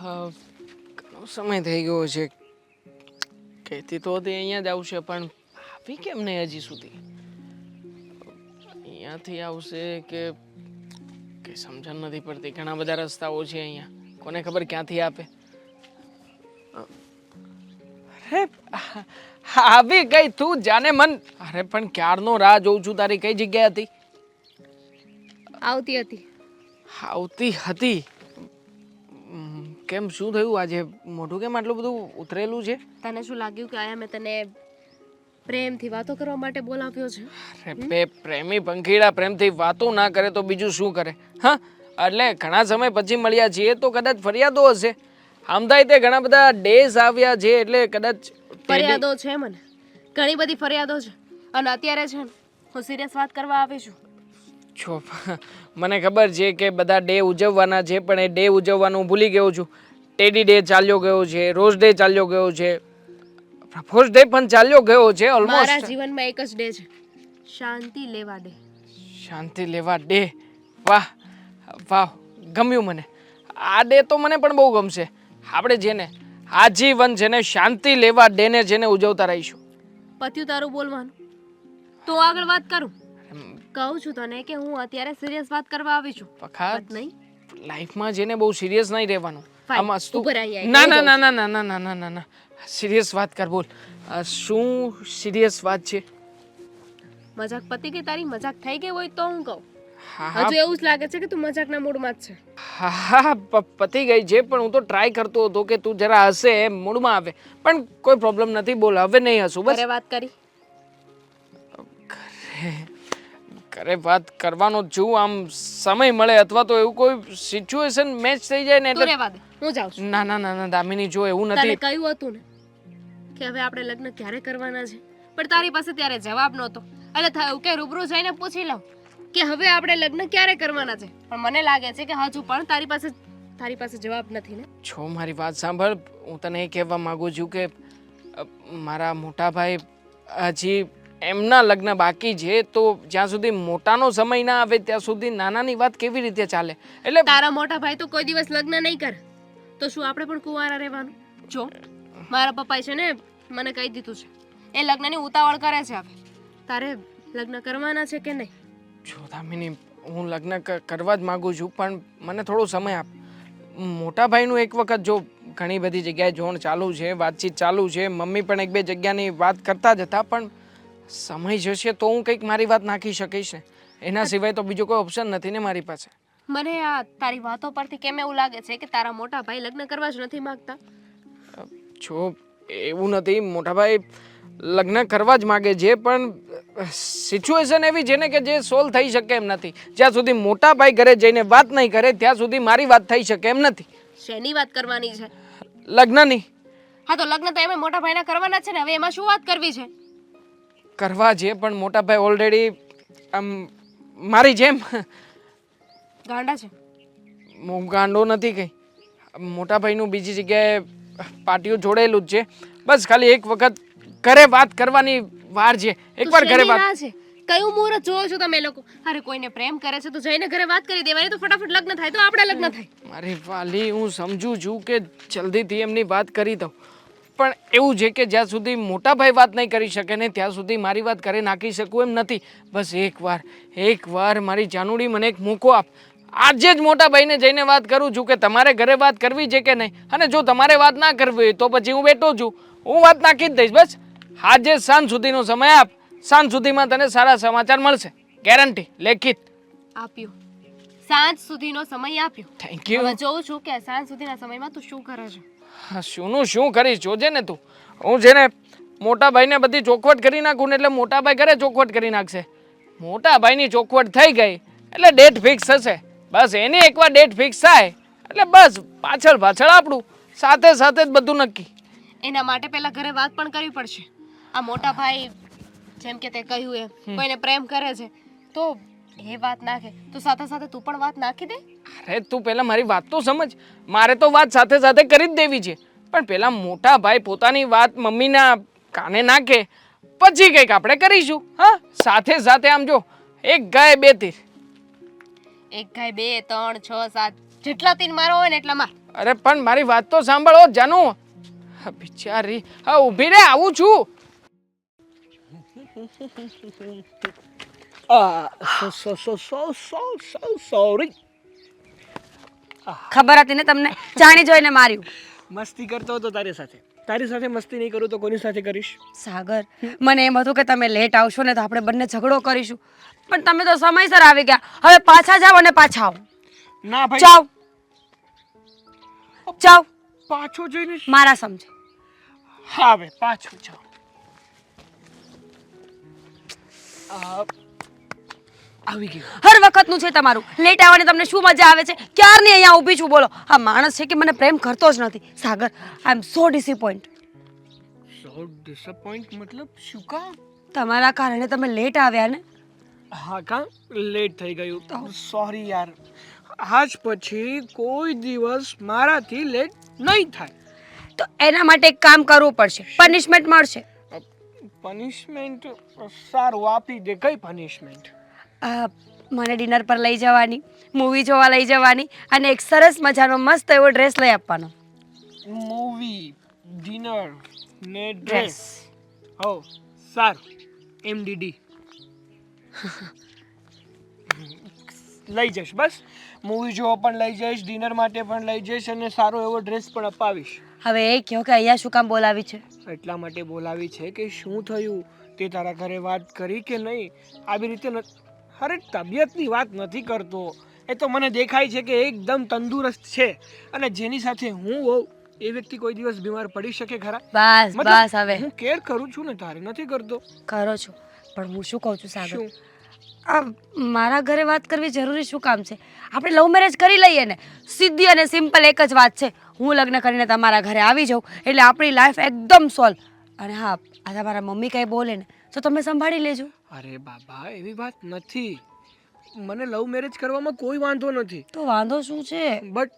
ઘણો સમય થઈ ગયો છે. કહેતી તો હતી અહીંયા જ આવશે પણ આવી કેમ નહીં હજી સુધી? અહીંયાથી આવશે કે કે સમજણ નથી પડતી. ઘણા બધા રસ્તાઓ છે અહીંયા. કોને ખબર ક્યાંથી આપે? અરે આવી ગઈ તું જાને મન. અરે પણ ક્યારનો રાહ જોઉં છું તારી કઈ જગ્યા હતી? આવતી હતી. આવતી હતી? કેમ? શું થયું? આજે મોઢું કેમ આટલું બધું ઉતરેલું છે? તને શું લાગ્યું કે આયા મેં તને પ્રેમથી વાતો કરવા માટે બોલાવ્યો છે? અરે બે પ્રેમી પંખીડા પ્રેમથી વાતો ના કરે તો બીજું શું કરે? હા? એટલે ઘણા સમય પછી મળ્યા છીએ તો કદાચ ફરિયાદો હશે. આમ થાય તે ઘણા બધા ડેઝ આવ્યા છે એટલે કદાચ ફરિયાદો છે મને. ઘણી બધી ફરિયાદો છે. અને અત્યારે છે હું સિરિયસ વાત કરવા આવી છું. છો. મને ખબર છે કે બધા ડે ઉજવવાના છે પણ એ ડે ઉજવવાનું હું ભૂલી ગયો છું. ટેડી ડે ચાલ્યો ગયો છે રોઝ ડે ચાલ્યો ગયો છે. પ્રપોઝ ડે પણ ચાલ્યો ગયો છે મારા ઓલમોસ્ટ જીવનમાં એક જ ડે છે. શાંતિ લેવા ડે. શાંતિ લેવા ડે. વાહ વાહ ગમ્યું મને. આ ડે તો મને પણ બહુ ગમશે. આપણે જેને આજીવન જેને શાંતિ લેવા ડે ને જેને ઉજવતા રહીશું. પત્યું તારું બોલવાનું. તો આગળ વાત કરું. કહું છું તને કે હું અત્યારે સિરિયસ વાત કરવા આવી છું. પખા નહીં. લાઈફમાં જેને બહુ સિરિયસ નહીં રહેવાનું. આમાં શું. ના ના ના ના ના ના ના ના ના ના. સિરિયસ વાત કર બોલ. શું સિરિયસ વાત છે? મજાક પતી ગઈ તારી? મજાક થઈ ગઈ હોય તો હું કહું. હજુ એવું જ લાગે છે કે તું મજાકના મૂડમાં જ છે. હા પતી ગઈ છે પણ હું તો ટ્રાય કરતો હતો કે તું જરા હશે એમ મૂડમાં આવે. પણ કોઈ પ્રોબ્લેમ નથી બોલ. હવે નહીં હસું બસ. વાત કરી. ઘરે વાત કરવાનો છું આમ સમય મળે અથવા તો એવું કોઈ સિચ્યુએશન મેચ થઈ જાય ને એટલે રહેવા દે હું જાઉં છું. ના ના ના ના દામિની જો એવું તને નથી. કહ્યું હતું ને કે હવે આપણે લગ્ન ક્યારે કરવાના છે? પણ તારી પાસે ત્યારે જવાબ નહોતો. એટલે થયું કે રૂબરૂ જઈને પૂછી લઉં કે હવે આપણે લગ્ન ક્યારે કરવાના છે? પણ મને લાગે છે કે હજુ પણ તારી પાસે તારી પાસે જવાબ નથી ને. છો મારી વાત સાંભળ. હું તને એ કહેવા માંગુ છું કે અ, મારા મોટા ભાઈ હજી એમના લગ્ન બાકી છે તો જ્યાં સુધી મોટાનો સમય ના આવે ત્યાં સુધી નાનાની વાત કેવી રીતે ચાલે? એટલે તારા મોટા ભાઈ તો કોઈ દિવસ લગ્ન નહીં કરે. તો શું આપણે પણ કુંવારા રહેવાનું? જો મારા પપ્પાએ છે ને મને કહી દીધું છે. એ લગ્નની ઉતાવળ કરે છે હવે. તારે લગ્ન કરવાના છે કે નહીં? જો દામિની હું લગ્ન કરવા જ માગું છું પણ મને થોડો સમય આપ. મોટા ભાઈનું એક વખત જો ઘણી બધી જગ્યાએ જોણ ચાલુ છે વાતચીત ચાલુ છે મમ્મી પણ એક બે જગ્યાની વાત કરતા જ હતા પણ સમય જશે તો હું કંઈક મારી વાત નાખી શકીશ ને. એના સિવાય તો બીજો કોઈ ઓપ્શન નથી ને મારી પાસે. મને આ તારી વાતો પરથી કેમ એવું લાગે છે કે તારા મોટા ભાઈ લગ્ન કરવા જ નથી માંગતા? જો એવું નથી. મોટાભાઈ લગ્ન કરવા જ માગે છે પણ સિચ્યુએશન એવી છે ને કે જે સોલ્વ થઈ શકે એમ નથી. જ્યાં સુધી મોટાભાઈ ઘરે જઈને વાત નહીં કરે ત્યાં સુધી મારી વાત થઈ શકે એમ નથી. શેની વાત કરવાની છે? લગ્નની. હા તો લગ્ન તો એમાં મોટા ભાઈના કરવાના છે ને. હવે એમાં શું વાત કરવી છે? કરવા છે પણ મોટાભાઈ ઓલરેડી આમ મારી જેમ. ગાંડા છે? હું ગાંડો નથી કંઈ. મોટાભાઈનું બીજી જગ્યાએ પાર્ટીઓ જોડેલું જ છે. બસ ખાલી એક વખત ઘરે વાત કરવાની વાર છે. એકવાર ઘરે વાત છે? કયું મુહૂર્ત જોવો છો તમે લોકો? અરે કોઈને પ્રેમ કરે છે તો જઈને ઘરે વાત કરી દેવાની તો ફટાફટ લગ્ન થાય તો આપણા લગ્ન થાય મારી વાલી હું સમજુ છું કે જલ્દીથી એમની વાત કરી દઉં. પણ એવું છે કે જ્યાં સુધી મોટાભાઈ વાત નહીં કરી શકે ને ત્યાં સુધી મારી વાત ઘરે નાખી શકું એમ નથી. બસ એકવાર એકવાર મારી જાનુડી મને એક મોકો આપ. આજે જ મોટાભાઈને જઈને વાત કરું છું કે તમારે ઘરે વાત કરવી છે કે નહીં? અને જો તમારે વાત ના કરવી હોય તો પછી હું બેઠો છું. હું વાત નાખી જ દઈશ બસ. આજે સાંજ સુધીનો સમય આપ. સાંજ સુધીમાં તને સારા સમાચાર મળશે. ગેરંટી લેખિત. આપ્યો. સાંજ સુધીનો સમય આપ્યો. થેન્ક યુ જોઉં છું કે સાંજ સુધીના સમયમાં તું શું કરે છે. શુંનું શું કરીશ? જોજે ને તું. હું છે ને મોટાભાઈને બધી ચોખવટ કરી નાખું ને એટલે મોટાભાઈ ઘરે ચોખવટ કરી નાખશે. મોટાભાઈની ચોખવટ થઈ ગઈ એટલે ડેટ ફિક્સ થશે. બસ એની એકવાર ડેટ ફિક્સ થાય એટલે બસ પાછળ પાછળ આપણું સાથે સાથે જ બધું નક્કી. એના માટે પહેલા ઘરે વાત પણ કરવી પડશે. આ મોટા ભાઈ જેમ કે તે કહ્યું એમ કોઈને પ્રેમ કરે છે તો એ વાત નાખે. તો સાથે સાથે તું પણ વાત નાખી દે. અરે તું પહેલાં મારી વાત તો સમજ. મારે તો વાત સાથે સાથે કરી જ દેવી છે. પણ પહેલાં મોટા ભાઈ પોતાની વાત મમ્મીના કાને નાખે. પછી કંઈક આપણે કરીશું હા? સાથે સાથે આમ જો એક ગાય બે તીર. એક ગાય બે ત્રણ છ સાત જેટલા તીન મારો હોય ને એટલા માર અરે પણ મારી વાત તો સાંભળો જાનુ. બિચારી. હા ઊભી રે આવું છું. Uh, so, so, so, so, so, so sorry. ખબર હતી ને તમને જાણી જોઈને માર્યું મસ્તી કરતો હતો તારી સાથે તારી સાથે મસ્તી નહીં કરું તો કોની સાથે કરીશ સાગર મને એમ હતું કે તમે લેટ આવશો ને તો આપણે બંને ઝઘડો કરીશું પણ તમે તો સમયસર આવી ગયા હવે પાછા જાઓ અને પાછા આવો ના ભાઈ જાઓ જાઓ પાછો જોઈને મારા સમજો હા હવે પાછો આ, આવી ગયું. હર વખતનું છે તમારું. લેટ આવવાની તમને શું મજા આવે છે? ક્યારની અહીંયા ઊભી છું બોલો. આ માણસ છે કે મને પ્રેમ કરતો જ નથી. સાગર આઈ એમ સો ડિસપોઇન્ટ સો ડિસપોઇન્ટ મતલબ શું કામ? તમારા કારણે તમે લેટ આવ્યા ને? હા કા? લેટ થઈ ગયું. તો સોરી યાર. આજ પછી કોઈ દિવસ મારાથી લેટ નહીં થાય. તો એના માટે એક કામ કરવું પડશે. પનિશમેન્ટ મળશે. પનિશમેન્ટ સારું આપી દે. કઈ પનિશમેન્ટ મને ડિનર પર લઈ જવાની મૂવી જોવા લઈ જવાની અને એક સરસ મજાનો મસ્ત એવો ડ્રેસ લઈ આપવાનો. મૂવી ડિનર ને ડ્રેસ હો સારું. એમડીડી લઈ જઈશ બસ. મૂવી જોવા પણ લઈ જઈશ ડિનર માટે પણ લઈ જઈશ અને સારો એવો ડ્રેસ પણ અપાવીશ. હવે એ કહો કે અહીંયા શું કામ બોલાવી છે? એટલા માટે બોલાવી છે કે શું થયું તે તારા ઘરે વાત કરી કે નહીં? આવી રીતે અરે તબિયતની વાત નથી કરતો. એ તો મને દેખાય છે કે એકદમ તંદુરસ્ત છે. અને જેની સાથે હું હોઉં એ વ્યક્તિ કોઈ દિવસ બીમાર પડી શકે ખરા? બસ બસ હવે. હું કેર કરું છું ને તારે નથી કરતો? કરો છો. પણ હું શું કહું છું સાગર? આ મારા ઘરે વાત કરવી જરૂરી શું કામ છે? આપણે લવ મેરેજ કરી લઈએ ને સીધી અને સિમ્પલ એક જ વાત છે. હું લગ્ન કરીને તમારા ઘરે આવી જાઉં એટલે આપણી લાઈફ એકદમ સોલ્વ અને હા આ તમારા મમ્મી કાંઈ બોલે ને તો તમે સંભાળી લેજો. અરે બાબા એવી વાત નથી. મને લવ મેરેજ કરવામાં કોઈ વાંધો નથી. તો વાંધો શું છે? બટ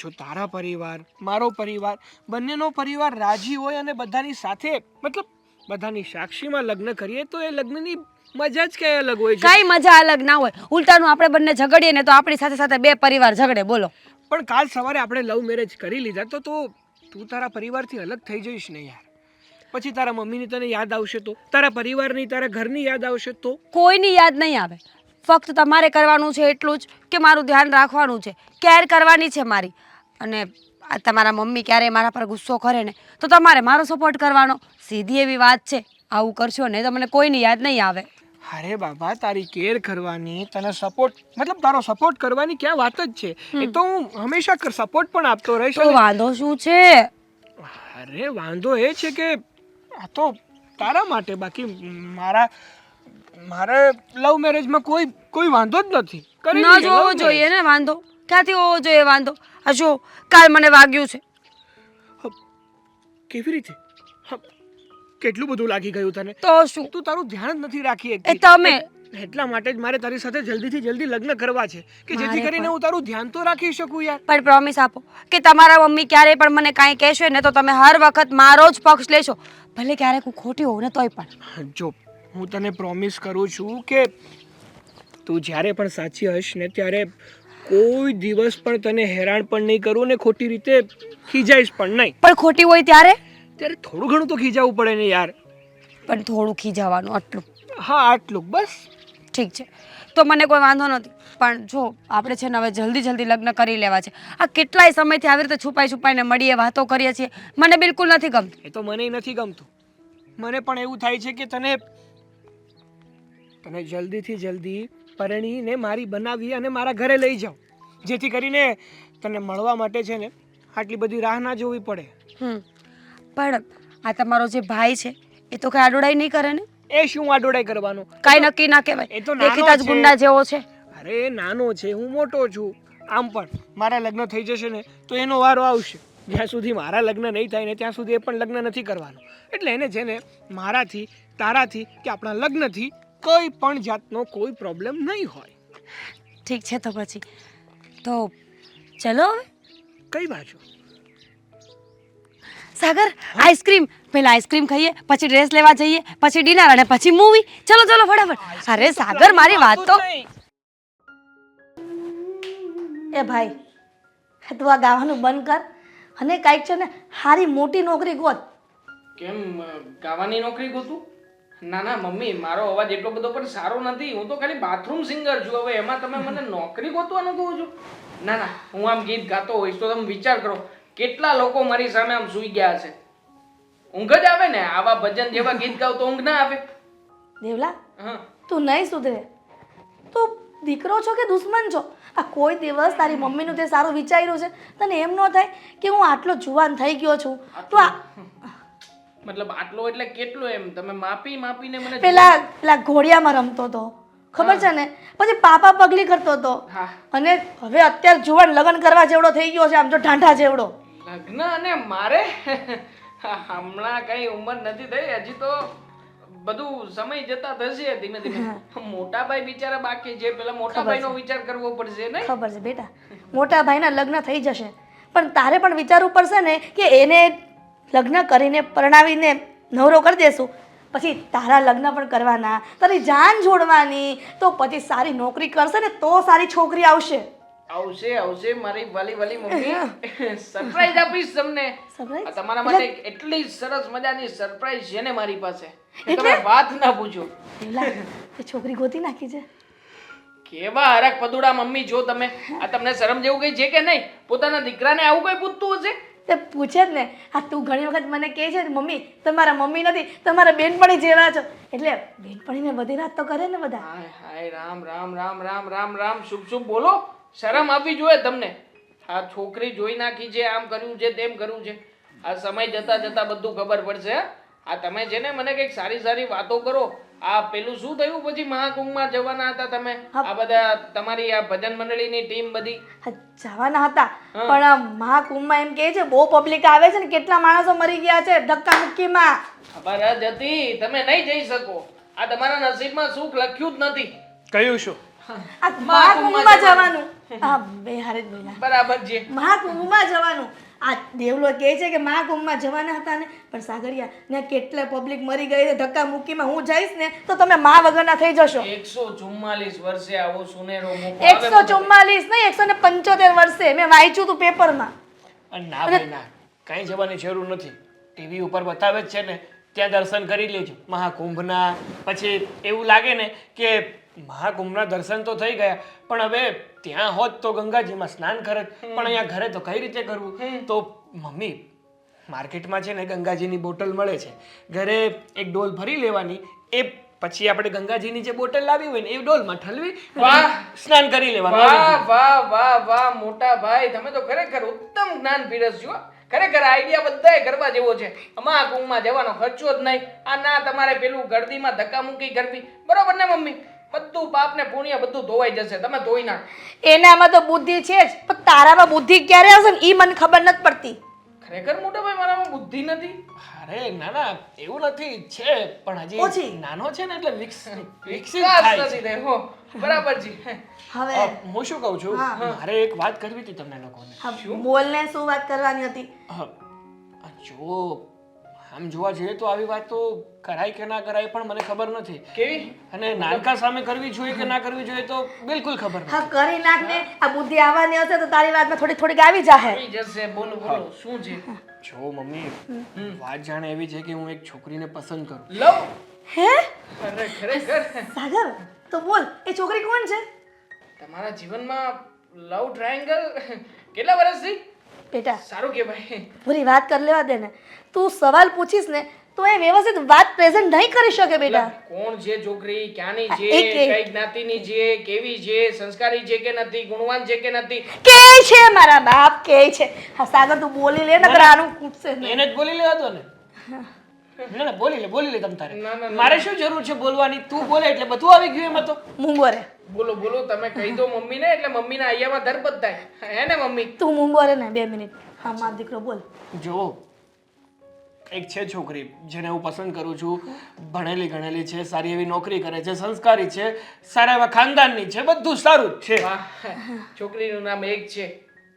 જો તારા પરિવાર મારો પરિવાર બંનેનો પરિવાર રાજી હોય અને બધાની સાથે મતલબ બધાની સાક્ષીમાં લગ્ન કરીએ તો એ લગ્નની મજા જ કઈ અલગ હોય છે. કાંઈ મજા અલગ ના હોય. ઉલટાનું આપણે બંને ઝઘડીએ ને તો આપણી સાથે સાથે બે પરિવાર ઝઘડે બોલો. પણ કાલ સવારે આપણે લવ મેરેજ કરી લીધા તો તો તું તારા પરિવારથી અલગ થઈ જઈશ ને યાર. પછી તારા મમ્મીની તને યાદ આવશે તો? તારા પરિવારની તારા ઘરની યાદ આવશે તો? કોઈની યાદ નહીં આવે. ફક્ત તમારે કરવાનું છે એટલું જ કે મારું ધ્યાન રાખવાનું છે. કેર કરવાની છે મારી. અને આ તમારા મમ્મી ક્યારેય મારા પર ગુસ્સો કરે ને તો તમારે મારો સપોર્ટ કરવાનો. સીધી એવી વાત છે. આવું કરશો ને તો મને કોઈની યાદ નહીં આવે. અરે બાબા તારી કેર કરવાની તને સપોર્ટ મતલબ તારો સપોર્ટ કરવાની ક્યાં વાત જ છે? એ તો હું હંમેશા સપોર્ટ પણ આપતો રહીશ તો વાંધો શું છે? અરે વાંધો એ છે કે આ તો તારા માટે બાકી મારા મારે લવ મેરેજમાં કોઈ કોઈ વાંધો જ નથી. કરી ન જોવો જોઈએ ને વાંધો. ક્યાંથી હોવો જોઈએ વાંધો? આ જો કાલ મને વાગ્યું છે. કેવી રીતે? કેટલું બધું લાગી ગયું તને? તો શું? તું તારું ધ્યાન જ નથી રાખી એ તમે એટલા માટે જ મારે તારી સાથે જલ્દીથી જલ્દી લગ્ન કરવા છે કે જેથી કરીને હું તારું ધ્યાન તો રાખી શકું યાર. પણ પ્રોમિસ આપો કે તમારા મમ્મી ક્યારેય પણ મને કાંઈ કહેશે ને તો તમે હર વખત મારો જ પક્ષ લેશો. ભલે ક્યારેક હું ખોટી હોઉં ને તોય પણ. જો હું તને પ્રોમિસ કરું છું કે તું જ્યારે પણ સાચી હશ ને ત્યારે કોઈ દિવસ પણ તને હેરાન પણ નહીં કરું ને ખોટી રીતે ખીજાઈશ પણ નહીં. પણ ખોટી હોય ત્યારે? ત્યારે થોડું ઘણું તો ખીજાવું પડે ને યાર. પણ થોડું ખીજાવાનું આટલું. હા આટલું બસ. ઠીક છે. તો મને કોઈ વાંધો નથી. પણ જો આપણે છે ને હવે જલ્દી જલ્દી લગ્ન કરી લેવા છે. આ કેટલાય સમયથી આવી રીતે છુપાઈ છુપાઈને મળીએ વાતો કરીએ છીએ. મને બિલકુલ નથી ગમતું. એ તો મને નથી ગમતું. મને પણ એવું થાય છે કે તને તને જલ્દીથી જલ્દી પરણીને મારી બનાવી અને મારા ઘરે લઈ જાઉં જેથી કરીને તને મળવા માટે છે ને આટલી બધી રાહ ના જોવી પડે. પણ આ તમારો જે ભાઈ છે એ તો કાંઈ આડોડાઈ નહીં કરે ને? એ શું આડોડાઈ કરવાનું? કાંઈ નક્કી ના એ તો કહેવાય દેખીતા જ ગુંડા જેવો છે. અરે નાનો છે હું મોટો છું. આમ પણ મારા લગ્ન થઈ જશે ને તો એનો વારો આવશે. જ્યાં સુધી મારા લગ્ન નહીં થાય ને ત્યાં સુધી એ પણ લગ્ન નથી કરવાનું. એટલે એને છે ને મારાથી તારાથી કે આપણા લગ્નથી કોઈ પણ જાતનો કોઈ પ્રોબ્લેમ નહીં હોય. ઠીક છે તો પછી. તો ચલો હવે. કઈ બાજુ? સાગર આઈસ્ક્રીમ. પહેલા આઈસ્ક્રીમ ખાઈએ પછી ડ્રેસ લેવા જઈએ પછી ડિનર અને પછી મૂવી ચલો ચલો ફટાફટ. અરે સાગર મારી વાત તો એ ભાઈ તું આ ગાવાનું બંધ કર. અને કાંઈક છે ને સારી મોટી નોકરી ગોત. કેમ ગાવાની નોકરી ગોતું? ના ના મમ્મી મારો અવાજ એટલો બધો પણ સારો નથી. હું તો ખાલી બાથરૂમ સિંગર છું. હવે એમાં તમે મને નોકરી ગોતવાનું કહો છો? ના ના હું આમ ગીત ગાતો હોઈશ તો તમે વિચાર કરો. કેટલા લોકો મારી સામે આમ સૂઈ ગયા છે? ઊંઘ જ આવે ને? આવા ભજન જેવા ગીત ગાવ તો ઊંઘ ના આવે. દેવલા હા. તું નહીં સુધરે. તું દીકરો છો કે દુશ્મન છો? આ કોઈ દિવસ તારી મમ્મીનું તે સારું વિચાર્યું છે? તને એમ ન થાય કે હું આટલો જુવાન થઈ ગયો છું? તો આ મતલબ આટલો એટલે કેટલો એમ? તમે માપી માપીને મને પેલા પેલા ઘોડિયામાં રમતો હતો. ખબર છે ને? પછી પાપા પગલી કરતો હતો. અને હવે અત્યારે જુવાન લગ્ન કરવા જેવડો થઈ ગયો છે આમ જો ઢાંઢા જેવડો. લગ્ન અને મારે હમણાં કઈ ઉંમર નથી થઈ. હજી તો બધું સમય જતા થશે ધીમે ધીમે. મોટા ભાઈ બિચારા બાકી છે. પેલા મોટા ભાઈ નો વિચાર કરવો પડશે ને ખબર છે બેટા. મોટા ભાઈ ના લગ્ન થઈ જશે. પણ તારે પણ વિચારવું પડશે ને કે એને લગ્ન કરીને પરણાવીને નવરો કરી દેશું. પછી તારા લગ્ન પણ કરવાના. તારી જાન જોડવાની. તો પછી સારી નોકરી કરશે ને તો સારી છોકરી આવશે. આવશે આવશે મારી વાલી વાલી મમ્મી. સરપ્રાઈઝ આપીશ તમને. તમારા માટે એટલી સરસ મજાની સરપ્રાઈઝ છે ને મારી પાસે. તમે વાત ના પૂછો. એ છોકરી ગોતી નાખી છે. કેવા હરક પદુડા મમ્મી જો તમે. આ તમને શરમ જેવું કઈ છે કે નહીં? પોતાના દીકરાને આવું કઈ પૂછતું હશે? તે પૂછે જ ને. આ તું ઘણી વખત મને કહે છે મમ્મી તમારા મમ્મી નથી તમારા બેનપણી જેવા છો. એટલે બેનપણીને બધી રાત તો કરે ને બધા. હાય હાય રામ રામ રામ રામ રામ રામ શુભ શુભ બોલો. શરમ આપવી જોઈએ તમને. આ છોકરી જોઈ નાખી છે આમ કર્યું છે તેમ કર્યું છે. આ સમય જતા જતા બધું ખબર પડશે આ તમે છે ને મને કંઈક સારી સારી વાતો કરો આ પેલું શું થયું? પછી મહાકુંભમાં જવાના હતા તમે. આ બધા તમારી આ ભજન મંડળીની ટીમ બધી. જવાના હતા. પણ આ મહાકુંભમાં એમ કહે છે બહુ પબ્લિક આવે છે ને કેટલા માણસો મરી ગયા છે ધક્કા મુક્કીમાં. ખબર જ હતી. તમે નહીં જઈ શકો. આ તમારા નસીબમાં સુખ લખ્યું જ નથી. કહ્યું શું? મહાકુંભમાં જવાનું. હા બે હારે જ બોલ્યા. બરાબર છે. મહાકુંભમાં જવાનું. આ દેવલો કહે છે કે મહાકુંભમાં જવાના હતા ને પણ સાગરિયા ને કેટલા પબ્લિક મરી ગઈ ધક્કા મુક્કીમાં હું જઈશ ને તો તમે મા વગરના થઈ જશો. એકસો ચુમ્માલીસ વર્ષે આવો સુનેરો એકસો ચુમ્માલીસ નહીં એકસો ને પંચોતેર વર્ષે. મેં વાંચ્યું હતું પેપરમાં. અને ના ભાઈ ના. કઈ જવાની જરૂર નથી. ટીવી ઉપર બતાવે જ છે ને ત્યાં દર્શન કરી લેજો. મહાકુંભના પછી એવું લાગે ને કે મહાકુંભના દર્શન તો થઈ ગયા પણ હવે ત્યાં હોત તો ગંગાજીમાં સ્નાન કરત પણ અહીંયા ઘરે તો કઈ રીતે કરવું? તો મમ્મી માર્કેટમાં છે ને ગંગાજીની બોટલ મળે છે. ઘરે એક ડોલ ભરી લેવાની એ પછી આપણે ગંગાજીની જે બોટલ લાવી હોય ને એ ડોલમાં ઠલવી વાહ! સ્નાન કરી લેવાનું. વાહ વાહ વાહ વાહ મોટા ભાઈ તમે તો ખરેખર ઉત્તમ જ્ઞાન પીરસ્યો. ખરેખર આઈડિયા બધાય કરવા જેવો છે. મહાકુંભમાં જવાનો ખર્ચો જ નહીં. આ ના તમારે પેલું ગરદીમાં ધક્કા મૂકી કરવી. બરોબર ને મમ્મી? બધું પાપ ને પુણ્ય બધું ધોવાઈ જશે. તમે ધોઈ નાખ. એનામાં તો બુદ્ધિ છે જ. પણ તારામાં બુદ્ધિ ક્યારે આવશે ને એ મને ખબર નથી પડતી. ખરેખર મોટા ભાઈ મારામાં બુદ્ધિ નથી? અરે ના ના એવું નથી છે પણ હજી ઓછી. નાનો છે ને એટલે વિકસ વિકસિત થાય નથી છે. થયો. બરાબર છે. હવે હું શું કહું છું? મારે એક વાત કરવી હતી તમને લોકોને. બોલને શું વાત કરવાની હતી? જો આમ જોવા જઈએ તો આવી વાત તો કરાય કે ના કરાય પણ મને ખબર નથી. કેવી? અને નાનકા સામે કરવી જોઈએ કે ના કરવી જોઈએ તો બિલકુલ ખબર નથી. હા કરી નાખ ને. આ બુદ્ધિ આવવાની હશે તો તારી વાતમાં થોડી થોડીક આવી જાહે. આવી જશે. બોલો બોલો. શું છે? જો મમ્મી વાત જાણે એવી છે કે હું એક છોકરીને પસંદ કરું. લવ. હે? અરે ખરેખર? સાગર તો બોલ એ છોકરી કોણ છે? તમારા જીવનમાં લવ ટ્રાયેંગલ કેટલા વર્ષથી? બેટા. સારું કહેવાય પૂરી વાત કરી લેવા દે ને. તું સવાલ પૂછીશ ને તો એ વ્યવસ્થિત વાત પ્રેઝન્ટ નહીં કરી શકે બેટા. કોણ છે છોકરી ક્યાંની છે કઈ જ્ઞાતિની છે કેવી છે સંસ્કારી છે કે નથી ગુણવાન છે કે નથી. કે છે મારા બાપ કે છે. હા સાગર તું બોલી લે ને આનું કૂટશે એને જ બોલી લેવા દો ને. ના ના બોલી લે બોલી લે તમ તારે. ના, ના, મારે શું જરૂર છે બોલવાની? તું બોલે એટલે બધું આવી ગયું એમાં તો. મૂંગો રે. બોલો બોલો તમે કહી દો મમ્મીને એટલે મમ્મીના અહીંયામાં ધરપત થાય હે ને મમ્મી? તું મૂંગો રે ને બે મિનિટ. હા માર દીકરો બોલ. જો એક છે છોકરી જેને હું પસંદ કરું છું. ભણેલી ગણેલી છે સારી એવી નોકરી કરે છે સંસ્કારી છે સારા એવા ખાનદાનની છે બધું સારું જ છે. વાહ છોકરીનું નામ એક છે.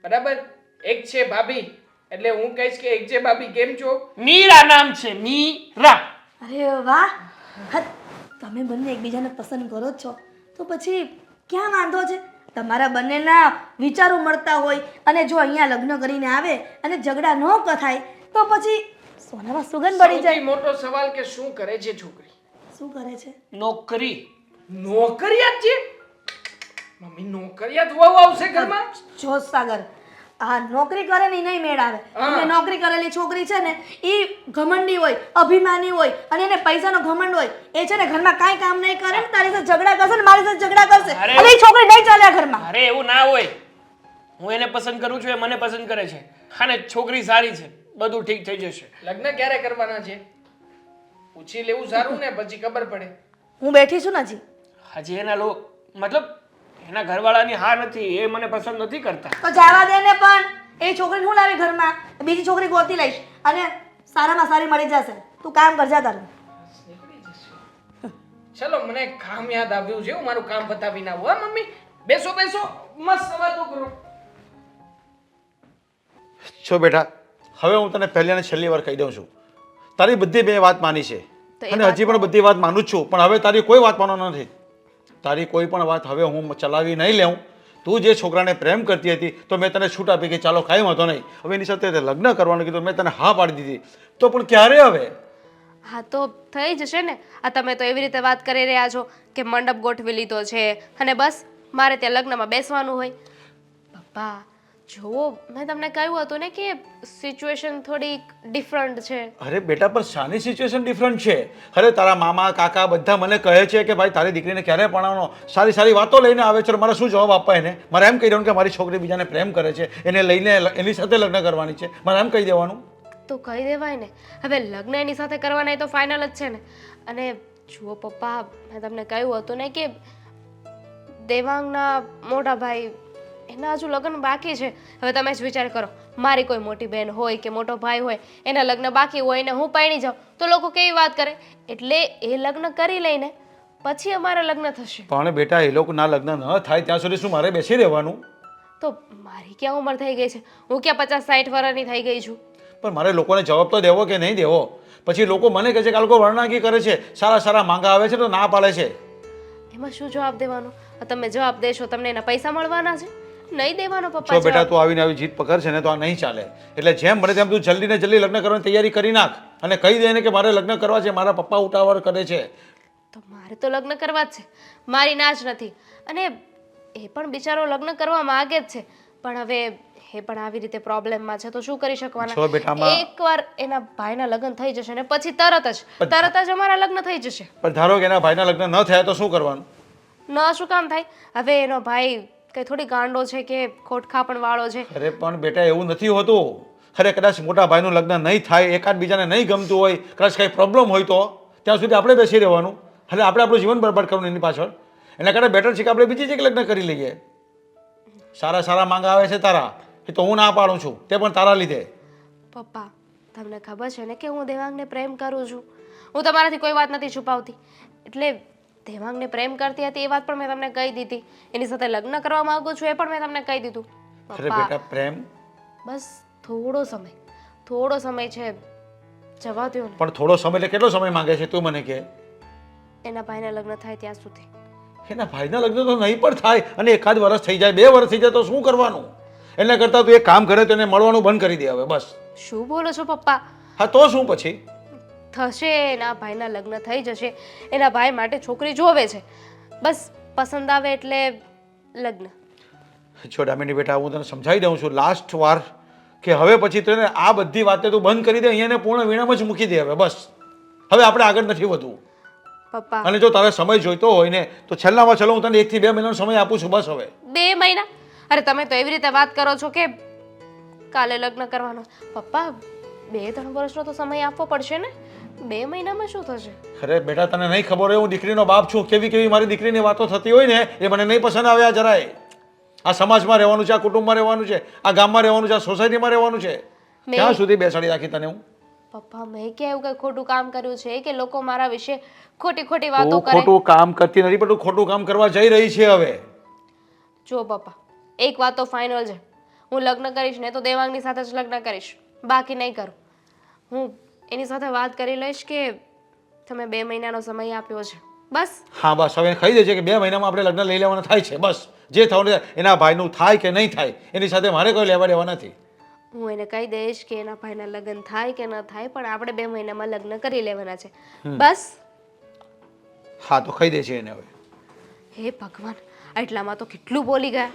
બરાબર? એક છે ભાભી. એટલે હું કહીશ કે એક છે ભાભી. કેમ છો? મીરા નામ છે મીરા. અરે વાહ. તમે બંને એકબીજાને પસંદ કરો છો. તો પછી ક્યાં વાંધો છે? તમારા બંનેના વિચારો મળતા હોય અને જો અહીંયા લગ્ન કરીને આવે અને ઝઘડા ન થાય તો પછી સોનામાં સુગંધ પડી જાય. મોટો સવાલ કે શું કરે છે છોકરી? શું કરે છે? નોકરી. નોકરિયાત છે? મમ્મી નોકરિયાત વહુ આવશે ઘરમાં? જો સાગર આ નોકરી કરે ને નહીં મેળ આવે અને નોકરી કરેલી છોકરી છે ને એ ઘમંડી હોય અભિમાની હોય અને એને પૈસાનો ઘમંડ હોય એ છે ને ઘરમાં કાંઈ કામ નહીં કરે ને તારી સાથે ઝઘડા કરશે ને મારી સાથે ઝઘડા કરશે. અને એ છોકરી નહીં ચાલે આ ઘરમાં. અરે એવું ના હોય. હું એને પસંદ કરું છું એ મને પસંદ કરે છે. અને છોકરી સારી છે બધું ઠીક થઈ જશે. લગ્ન ક્યારે કરવાના છે? પૂછી લેવું સારું ને પછી ખબર પડે. હું બેઠી છું ને હજી. હજી એના લો મતલબ એના ઘરવાળાની હા નથી એ મને પસંદ નથી કરતા. તો જવા દે ને પણ એ છોકરી હું લાવી ઘરમાં? બીજી છોકરી ગોતી લઈશ. અને સારામાં સારી મળી જશે. તું કામ કરજા તારું. ચલો મને કામ યાદ આવ્યું છે હું મારું કામ પતાવી ના હા મમ્મી? બેસો બેસો. મસ્ત વાતો કરો. છો બેટા હવે હું તને પહેલી અને છેલ્લી વાર કહી દઉં છું. તારી બધી બે વાત માની છે. અને હજી પણ બધી વાત માનું જ છું પણ હવે તારી કોઈ વાત માનવાનો નથી. તારી કોઈ પણ વાત હવે હું ચલાવી નહીં લઉં. તું જે છોકરાને પ્રેમ કરતી હતી, તો મેં તને છૂટ આપી કે ચાલો કાંઈ વાંધો નહીં. હવે એની સાથે લગ્ન કરવાનું કીધું, મેં તને હા પાડી દીધી. તો પણ ક્યારે હવે? હા, તો થઈ જશે ને. આ તમે તો એવી રીતે વાત કરી રહ્યા છો કે મંડપ ગોઠવી લીધો છે. અને બસ, મારે ત્યાં લગ્નમાં બેસવાનું હોય. પપ્પા જુઓ મેં તમને કહ્યું હતું ને કે સિચ્યુએશન થોડીક ડિફરન્ટ છે. અરે બેટા પણ શાની સિચ્યુએશન ડિફરન્ટ છે? અરે તારા મામા કાકા બધા મને કહે છે કે ભાઈ તારી દીકરીને ક્યારે ભણાવવાનો સારી સારી વાતો લઈને આવે છે મારે શું જવાબ આપવા એને? મારે એમ કહી દેવાનું કે મારી છોકરી બીજાને પ્રેમ કરે છે એને લઈને એની સાથે લગ્ન કરવાની છે. મારે એમ કહી દેવાનું? તો કહી દેવાય ને. હવે લગ્ન એની સાથે કરવાના એ તો ફાઇનલ જ છે ને. અને જુઓ પપ્પા મેં તમને કહ્યું હતું ને કે દેવાંગના મોટા ભાઈ એના હજુ લગ્ન બાકી છે. હવે તમે જ વિચાર કરો મારી કોઈ મોટી બહેન હોય કે મોટો ભાઈ હોય એના લગ્ન બાકી હોય ને હું પરણી જાઉં તો લોકો કેવી વાત કરે? એટલે એ લગ્ન કરી લઈને પછી અમારા લગ્ન થશે. પણ બેટા એ લોકોના લગ્ન ન થાય ત્યાં સુધી શું મારે બેસી રહેવાનું? તો મારી ક્યાં ઉંમર થઈ ગઈ છે? હું ક્યાં પચાસ સાઠ વર્ષની થઈ ગઈ છું? પણ મારે લોકોને જવાબ તો દેવો કે નહીં દેવો? પછી લોકો મને કહે છે કે લોકો વર્ણાંકી કરે છે સારા સારા માંગા આવે છે તો ના પાડે છે. એમાં શું જવાબ દેવાનો? તમે જવાબ દેશો તમને એના પૈસા મળવાના છે? નહીં દેવાનો પપ્પા જો બેટા તું આવીને આવી જીત પકડ છે ને તો આ નહીં ચાલે. એટલે જેમ બને તેમ તું જલ્દી ને જલ્દી લગ્ન કરવાની તૈયારી કરી નાખ અને કહી દે ને કે મારે લગ્ન કરવા છે મારા પપ્પા ઉતાવળ કરે છે. તો મારે તો લગ્ન કરવા જ છે. મારી ના જ નથી. અને એ પણ બિચારો લગ્ન કરવા માંગે જ છે. પણ હવે એ પણ આવી રીતે પ્રોબ્લેમમાં છે તો શું કરી શકવાના? એકવાર એના ભાઈના લગ્ન થઈ જશે ને પછી તરત જ તરત જ અમારા લગ્ન થઈ જશે. પણ ધારો કે એના ભાઈના લગ્ન ન થયા તો શું કરવાનું? ન શું કામ થાય? હવે એનો ભાઈ કઈ થોડી ગાંડો છે કે ખોટખાપણ વાળો છે? અરે પણ બેટા એવું નથી હોતું. અરે કદાચ મોટા ભાઈનું લગ્ન નહીં થાય એકાદ બીજાને નહીં ગમતું હોય કદાચ કંઈ પ્રોબ્લેમ હોય તો ત્યાં સુધી આપણે બેસી રહેવાનું. એટલે આપણે આપણું જીવન બરબાદ કરવાનું એની પાછળ. એના કરતાં બેટર છે કે આપણે બીજી જગ્યાએ લગ્ન કરી લઈએ. સારા સારા માંગા આવે છે તારા. એ તો હું ના પાડું છું. તે પણ તારા લીધે. પપ્પા તમને ખબર છે ને કે હું દેવાંગને પ્રેમ કરું છું. હું તમારાથી કોઈ વાત નથી છુપાવતી. એટલે દેવાંગને પ્રેમ કરતી હતી એ વાત પણ મેં તમને કહી દીધી. એની સાથે લગ્ન કરવા માંગુ છું એ પણ મેં તમને કહી દીધું. અરે પપ્પા બેટા પ્રેમ? બસ થોડો સમય થોડો સમય છે જવા દો ને. પણ થોડો સમય એટલે કેટલો સમય માંગે છે તું મને કે? એના ભાઈના લગ્ન થાય ત્યાં સુધી. એના ભાઈના લગ્ન તો નહીં પણ થાય અને એકાદ વર્ષ થઈ જાય બે વર્ષ થઈ જાય તો શું કરવાનું? એના કરતાં તું એક કામ કરે તો એને મળવાનું બંધ કરી દે હવે બસ. શું બોલો છો પપ્પા? હા તો શું પછી? થશે એના ભાઈના લગ્ન થઈ જશે એના ભાઈ માટે છોકરી જોવે છે. બસ પસંદ આવે એટલે લગ્ન. જો દામિની બેટા હું તને સમજાવી દઉં છું લાસ્ટ વાર કે હવે પછી તને આ બધી વાતે તું બંધ કરી દે અહીંયાને પૂર્ણ વિરામ જ મૂકી દે હવે બસ. હવે આપણે આગળ નથી વધવું. પપ્પા. અને જો તારે સમય જોઈતો હોય ને તો છેલ્લામાં છેલ્લો હું તને એકથી બે મહિનાનો સમય આપું છું બસ હવે. બે મહિના? અરે તમે તો એવી રીતે વાત કરો છો કે કાલે લગ્ન કરવાનો. પપ્પા બે ત્રણ વર્ષનો તો સમય આપવો પડશે ને? બે મહિનામાં શું થશે? અરે બેટા તને નહીં ખબર હોય હું દીકરીનો બાપ છું. કેવી કેવી મારી દીકરીની વાતો થતી હોય ને એ મને નહીં પસંદ આવ્યા જરાય. આ સમાજમાં રહેવાનું છે આ કુટુંબમાં રહેવાનું છે આ ગામમાં રહેવાનું છે આ સોસાયટીમાં રહેવાનું છે. ક્યાં સુધી બેસાડી રાખી તને હું? પપ્પા મેં કે એવું કઈ ખોટું કામ કર્યું છે કે લોકો મારા વિશે ખોટી ખોટી વાતો કરે? ખોટું કામ કરતી નથી પણ તું ખોટું કામ કરવા જઈ રહી છે હવે. જો પપ્પા એક વાત તો ફાઇનલ છે. હું લગ્ન કરીશ ને તો દેવાંગની સાથે જ લગ્ન કરીશ. બાકી નહીં કરું. હું એની સાથે વાત કરી લઈશ કે તમે બે મહિનાનો સમય આપ્યો છે. બસ. હા બસ. હવે કહી દે છે કે બે મહિનામાં આપણે લગ્ન લઈ લેવાના થાય છે. બસ. જે થવાનું એના ભાઈનું થાય કે નહીં થાય એની સાથે મારે કોઈ લેવા દેવા નથી. હું એને કહી દઈશ કે એના ભાઈના લગ્ન થાય કે ન થાય પણ આપણે બે મહિનામાં લગ્ન કરી લેવાના છે. બસ. હા તો કહી દે છે એને હવે. હે ભગવાન એટલામાં તો કેટલું બોલી ગયા.